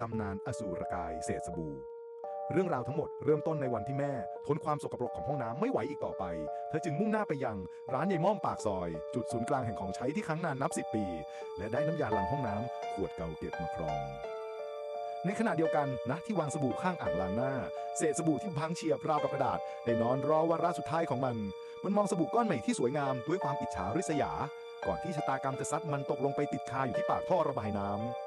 ตำนานอสูรกายเศษสบู่ เรื่องราวทั้งหมดเริ่มต้นในวันที่แม่ ทนความสกปรกของห้องน้ำไม่ไหวอีกต่อไป เธอจึงมุ่งหน้าไปยังร้านยายม่อมปากซอย จุดศูนย์กลางแห่งของใช้ที่ค้างนานนับสิบปี และได้น้ำยาล้างห้องน้ำขวดเก่าเก็บมาครอง ในขณะเดียวกันนะที่วางสบู่ข้างอ่างล้างหน้า เศษสบู่ที่พังเฉียบราวกับกระดาษได้นอนรอวาระสุดท้ายของมัน มันมองสบู่ก้อนใหม่ที่สวยงามด้วยความอิจฉาริษยา ก่อนที่ชะตากรรมจะซัดมันตกลงไปติดคาอยู่ที่ปากท่อระบายน้ำ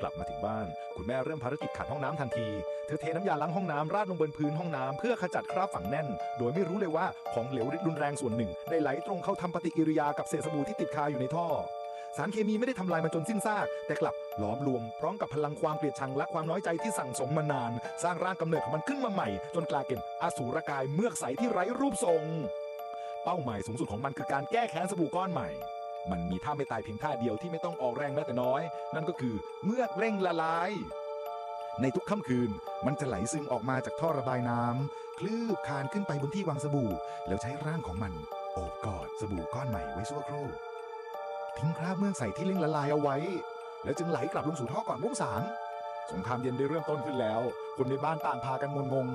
กลับมาถึงบ้าน คุณแม่เริ่มภารกิจขัดห้องน้ำทันที เธอเทน้ำยาล้างห้องน้ำราดลงบนพื้นห้องน้ำเพื่อขจัดคราบฝังแน่น โดยไม่รู้เลยว่าของเหลวรุนแรงส่วนหนึ่ง ได้ไหลตรงเข้าทำปฏิกิริยากับเศษสบู่ที่ติดคาอยู่ในท่อ สารเคมีไม่ได้ทำลายมันจนสิ้นซาก แต่กลับหลอมรวมพร้อมกับพลังความเกลียดชังและความน้อยใจที่สั่งสมมานาน สร้างร่างกำเนิดของมันขึ้นมาใหม่ จนกลายเป็นอสูรกายเมือกใสที่ไร้รูปทรง เป้าหมายสูงสุดของมันคือการแก้แค้นสบู่ก้อนใหม่ มันมีท่าไม่ตายเพียงท่าเดียวที่ไม่ต้องออกแรงแม้แต่น้อย นั่นก็คือเมือกเร่งละลาย ในทุกค่ำคืน มันจะไหลซึมออกมาจากท่อระบายน้ำคลืบคานขึ้นไปบนที่วางสบู่ แล้วใช้ร่างของมันโอบกอดสบู่ก้อนใหม่ไว้ชั่วครู่ทิ้งคราบเมือกใส่ที่เร่งละลายเอาไว้ แล้วจึงไหลกลับลงสู่ท่อก่อนรุ่งสางสงครามเย็นได้เริ่มต้นขึ้นแล้ว คนในบ้านต่างพากันงงง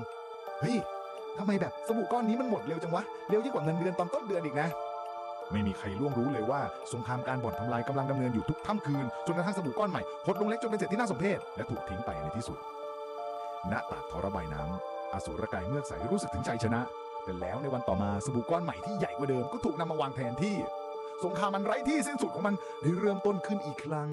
เฮ้ยทำไมแบบสบู่ก้อนนี้มันหมดเร็วจังวะ เร็วยิ่งกว่าเงินเดือนตอนต้นเดือนอีกนะ ไม่มีใครล่วงรู้เลยว่าสงครามการบ่อนทำลายกำลังดำเนินอยู่ทุกค่ำคืน จนกระทั่งสบู่ก้อนใหม่หดลงเล็กจนเป็นเศษที่น่าสมเพชและถูกทิ้งไปในที่สุด ณปากท่อระบายน้ำอสูรกายเมือกใสรู้สึกถึงชัยชนะ แต่แล้วในวันต่อมาสบู่ก้อนใหม่ที่ใหญ่กว่าเดิมก็ถูกนำมาวางแทนที่ สงครามมันไร้ที่สิ้นสุดของมันได้เริ่มต้นขึ้นอีกครั้ง